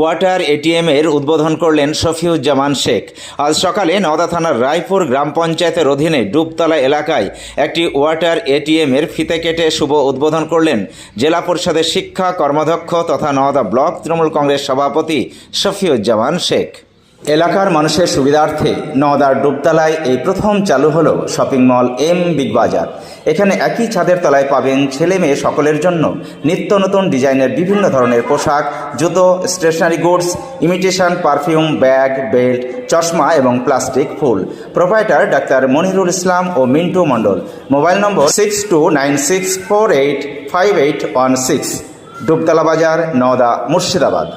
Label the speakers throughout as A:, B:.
A: Water ATM এর উদ্বোধন করলেন শফিউজ্জামান শেখ। আজ সকালে নওদা থানার রায়পুর গ্রাম পঞ্চায়েতের অধীনে ডুবতলা এলাকায় একটি ওয়াটার এটিএম এর ফিতে কেটে শুভ উদ্বোধন করলেন জেলা পরিষদের শিক্ষা কর্মাধ্যক্ষ তথা নওদা ব্লক তৃণমূল কংগ্রেস সভাপতি শফিউজ্জামান শেখ। এলাকার মানুষের সুবিধার্থে নওদার ডুবতলায় এই প্রথম চালু হল শপিং মল এম বিগ বাজার। এখানে একই ছাদের তলায় পাবেন ছেলে মেয়ে সকলের জন্য নিত্য নতুন ডিজাইনের বিভিন্ন ধরনের পোশাক, জুতো stationery goods imitation perfume bag belt চশমা এবং প্লাস্টিক ফুল। প্রোপাইটার ডাক্তার মনিরুল ইসলাম ও Mintu Mondal. Mobile number six two nine six four eight five eight one six Dubtala Bazar, Nowda, Murshidabad.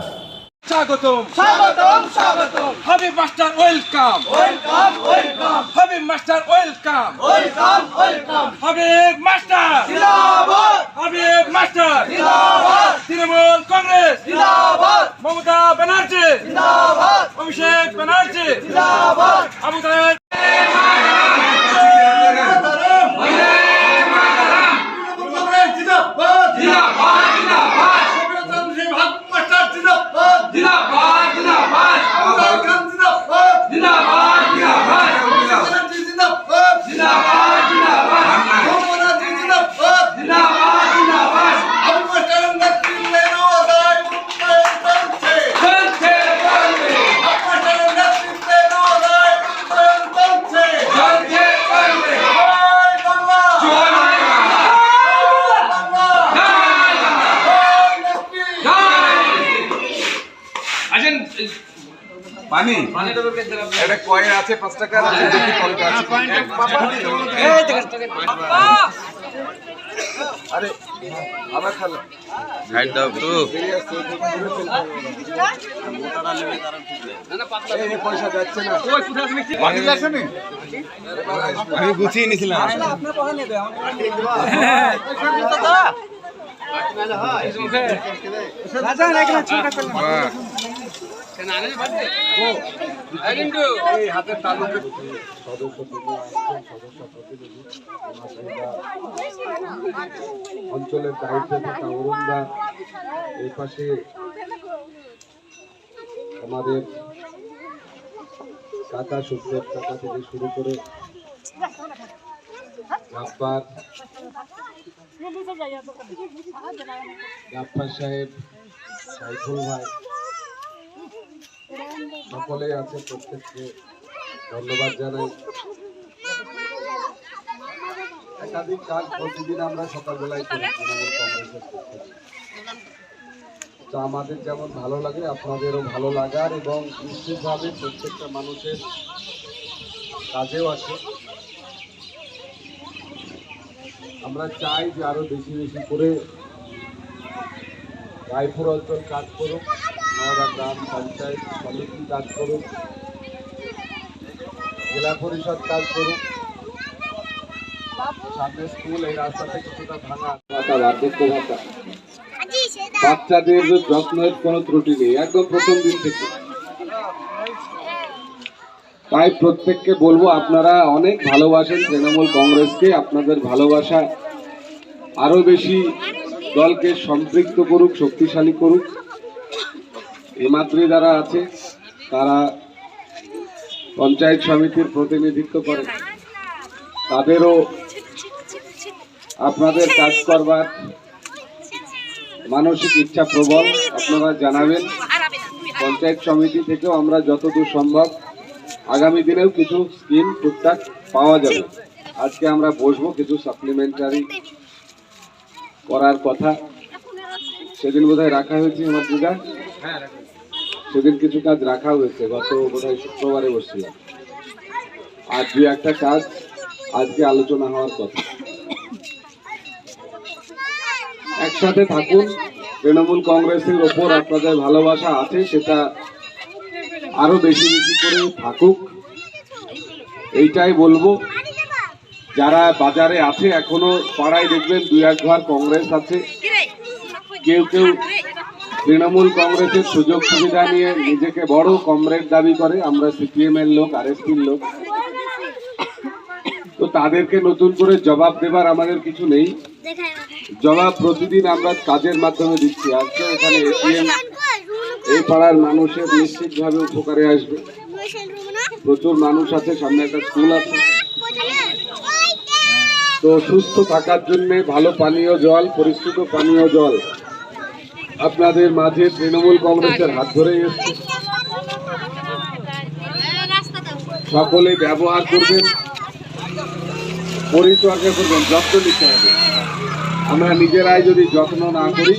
B: স্বাগতম।
C: স্বাগতম স্বাগতম।
B: Habib master welcome.
C: Welcome welcome.
B: Habib master welcome.
C: Welcome welcome.
B: Habib master.
C: জিন্দাবাদ।
B: Habib master.
C: জিন্দাবাদ।
B: তৃণমূল কংগ্রেস।
C: জিন্দাবাদ।
B: মমতা ব্যানার্জি।
C: জিন্দাবাদ।
B: অভিষেক ব্যানার্জি।
C: জিন্দাবাদ।
B: আবু তাহের
C: জিন্দাবাদ জিন্দাবাদ জিন্দাবাদ মাস্টার জিন্দাবাদ জিন্দাবাদ জিন্দাবাদ আবুল খান জিন্দাবাদ জিন্দাবাদ জিন্দাবাদ জিন্দাবাদ জিন্দাবাদ জিন্দাবাদ মোহাম্মদ জিন্দাবাদ জিন্দাবাদ জিন্দাবাদ আবু মাস্টার নেতৃত্বে নওদায় উন্নয়ন চলছে চলছে চলছে আবু মাস্টার নেতৃত্বে নওদায় উন্নয়ন চলছে চলছে চলছে জয় বাংলা জয় বাংলা জয় বাংলা
D: আসেন একটা কয়েন আছে পাঁচ টাকার দেখি কয়টা আছে আরে আবার খালো
E: সাইড দাও একটু
D: পয়সা যাচ্ছে না আছে আমি গুছিয়ে নিছিলাম তালুতে
F: অঞ্চলের দায়িত্বে এই পাশে আমাদের কাকা সুখদেব কাকা থেকে শুরু করে সাহেব সাইফুল ভাই সকলেই আছে প্রত্যেককে ধন্যবাদ জানাই। একাধিক কাজ প্রতিদিন আমরা সকালবেলায় করি তৃণমূল কংগ্রেসের। তো আমাদের যেমন ভালো লাগে, আপনাদেরও ভালো লাগার এবং নিশ্চিতভাবে প্রত্যেকটা মানুষের কাজেও আছে আমরা চাই যে আরও বেশি বেশি করে রায়পুর অঞ্চল কাজ করুক। নওদা গ্রাম পঞ্চায়েত সমিতি কাজ করুক, জেলা পরিষদ কাজ করুক, সামনে স্কুল, এই রাস্তাতে কিছুটা ভাঙা। বার্ধক্য ভাতা বাচ্চাদের যত্নের কোনো ত্রুটি নেই, একদম প্রথম দিন থেকে। তাই প্রত্যেককে বলব, আপনারা অনেক ভালোবাসেন তৃণমূল কংগ্রেসকে, আপনাদের ভালোবাসা আরও বেশি দলকে সম্পৃক্ত করুক, শক্তিশালী করুক। হিমাদ্রি যারা আছে, তারা পঞ্চায়েত সমিতির প্রতিনিধিত্ব করে। তাদেরও আপনাদের কাজ করবার মানসিক ইচ্ছা প্রবল, আপনারা জানাবেন। পঞ্চায়েত সমিতি থেকেও আমরা যতদূর সম্ভব আগামী দিনেও কিছু স্কিম টুকটাক পাওয়া যাবে। আজকে আমরা বসবো কিছু সাপ্লিমেন্টারি করার কথা। সেদিন বোধহয় রাখা হয়েছে আমার দিদা সেদিন কিছু কাজ রাখা হয়েছে গত বোধহয় শুক্রবারে বসছিলাম। আর দু একটা কাজ আজকে আলোচনা হওয়ার কথা। একসাথে থাকুন তৃণমূল কংগ্রেসের ওপর আপনাদের ভালোবাসা আছে সেটা আরও বেশি বেশি করে থাকুক। এইটাই বলব। যারা বাজারে আছে এখনও পাড়ায় দেখবেন দুই এক ঘর কংগ্রেস আছে। কেউ কেউ তৃণমূল কংগ্রেসের সুযোগ সুবিধা নিয়ে নিজেকে বড় কমরেড দাবি করে, আমরা সিপিএম এর লোক আর লোক। তো তাদেরকে নতুন করে জবাব দেবার আমাদের কিছু নেই। জবাব প্রতিদিন আমরা কাজের মাধ্যমে দিচ্ছি। আজকে এখানে এটিএম এই পাড়ার মানুষের নিশ্চিতভাবে উপকারে আসবে। প্রচুর মানুষ আছে, সামনে একটা স্কুল আছে। তো সুস্থ থাকার জন্য ভালো পানীয় জল পরিশ্রুত পানীয় জল। আপনাদের মাঝে তৃণমূল কংগ্রেসের হাত ধরে এসছে। সকলে ব্যবহার করবেন পরিচর্যা করবেন, যত্ন নিতে হবে। আমরা নিজেরাই যদি যত্ন না করি,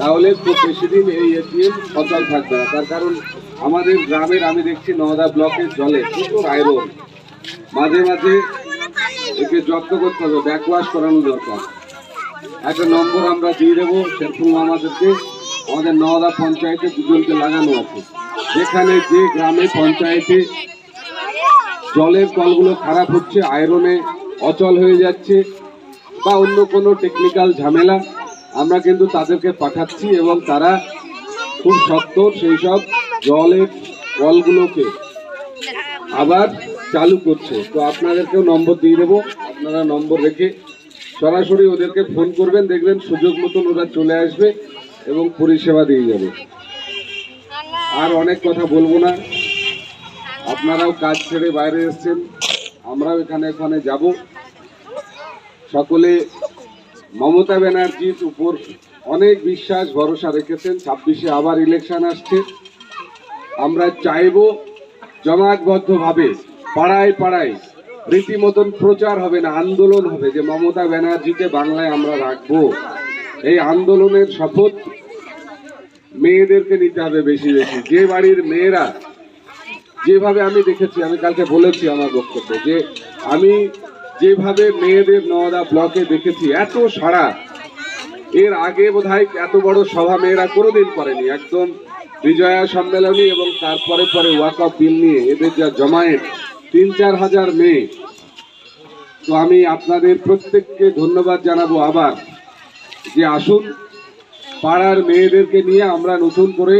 F: তাহলে খুব বেশি দিন এই এটিএম সচল থাকবে না। তার কারণ আমাদের গ্রামের, আমি দেখছি নওদা ব্লকের জলে প্রচুর আয়রন। মাঝে মাঝে একে যত্ন করতে হবে, ব্যাকওয়াশ করানো দরকার। একটা নম্বর আমরা দিয়ে দেবো, সেরকম আমাদেরকে, আমাদের নওদা পঞ্চায়েতে দুজনকে লাগানো আছে। যেখানে যে গ্রামে পঞ্চায়েতে জলের কলগুলো খারাপ হচ্ছে, আয়রনে অচল হয়ে যাচ্ছে, বা অন্য কোনো টেকনিক্যাল ঝামেলা, আমরা কিন্তু তাদেরকে পাঠাচ্ছি এবং তারা খুব সত্তর সেই সব জলের কলগুলোকে আবার চালু করছে। তো আপনাদেরকেও নম্বর দিয়ে দেবো। আপনারা নম্বর রেখে সরাসরি ওদেরকে ফোন করবেন, দেখবেন সুযোগ মতন ওরা চলে আসবে এবং পরিষেবা দিয়ে যাবে। আর অনেক কথা বলব না। আপনারাও কাজ ছেড়ে বাইরে এসছেন, আমরাও এখানে এখানে যাব। সকলে মমতা ব্যানার্জির উপর অনেক বিশ্বাস, ভরসা রেখেছেন। ছাব্বিশে আবার ইলেকশন আসছে। আমরা চাইব জমাটবদ্ধভাবে, পাড়ায় পাড়ায় রীতিমতন প্রচার হবে না, আন্দোলন হবে যে মমতা ব্যানার্জিকে বাংলায় আমরা রাখব। এই আন্দোলনের শপথ মেয়েদেরকে নিতে হবে বেশি বেশি। যে বাড়ির মেয়েরা, যেভাবে আমি দেখেছি, আমি কালকে বলেছি আমার বক্তব্যে যে আমি যেভাবে মেয়েদের নওদা ব্লকে দেখেছি, এত সাড়া এর আগে বোধহয় এত বড় সভা মেয়েরা কোনোদিন করেনি। একদম বিজয়া সম্মেলনী এবং তারপরে পরে ওয়াক অফ বিল নিয়ে এদের যা জমায়েত তিন চার হাজার মেয়ে। তো আমি আপনাদের প্রত্যেককে ধন্যবাদ জানাব আবার যে আসুন, পাড়ার মেয়েদেরকে নিয়ে আমরা নতুন করে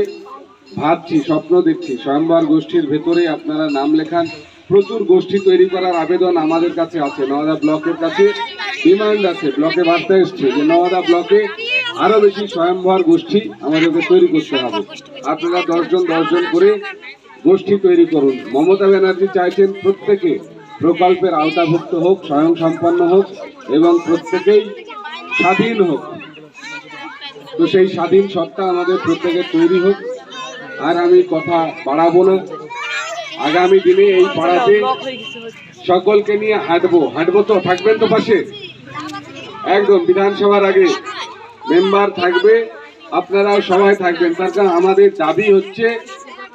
F: ভাবছি, স্বপ্ন দেখছি। স্বয়ংবর গোষ্ঠীর ভেতরে আপনারা নাম লেখান। প্রচুর গোষ্ঠী তৈরি করার আবেদন আমাদের কাছে আছে। নওদা ব্লকের কাছে ডিমান্ড আছে। ব্লকে বার্তা এসছে যে নওদা ব্লকে আরও বেশি স্বয়ংবর গোষ্ঠী আমাদেরকে তৈরি করতে হবে। আপনারা দশজন দশজন করে গোষ্ঠী তৈরি করুন। মমতা ব্যানার্জি চাইছেন প্রত্যেকে প্রকল্পের আওতাভুক্ত হোক স্বয়ং সম্পন্ন হোক এবং প্রত্যেকেই স্বাধীন হোক। তো সেই স্বাধীন সত্তা আমাদের প্রত্যেকের তৈরি হোক। আর আমি কথা বাড়াবো না। আগামী দিনে এই পাড়াতে সকলকে নিয়ে হাঁটবো। হাঁটবো তো, থাকবেন তো পাশে? একদম, বিধানসভার আগে মেম্বার থাকবে, আপনারাও সবাই থাকবেন। তার কারণ আমাদের দাবি হচ্ছে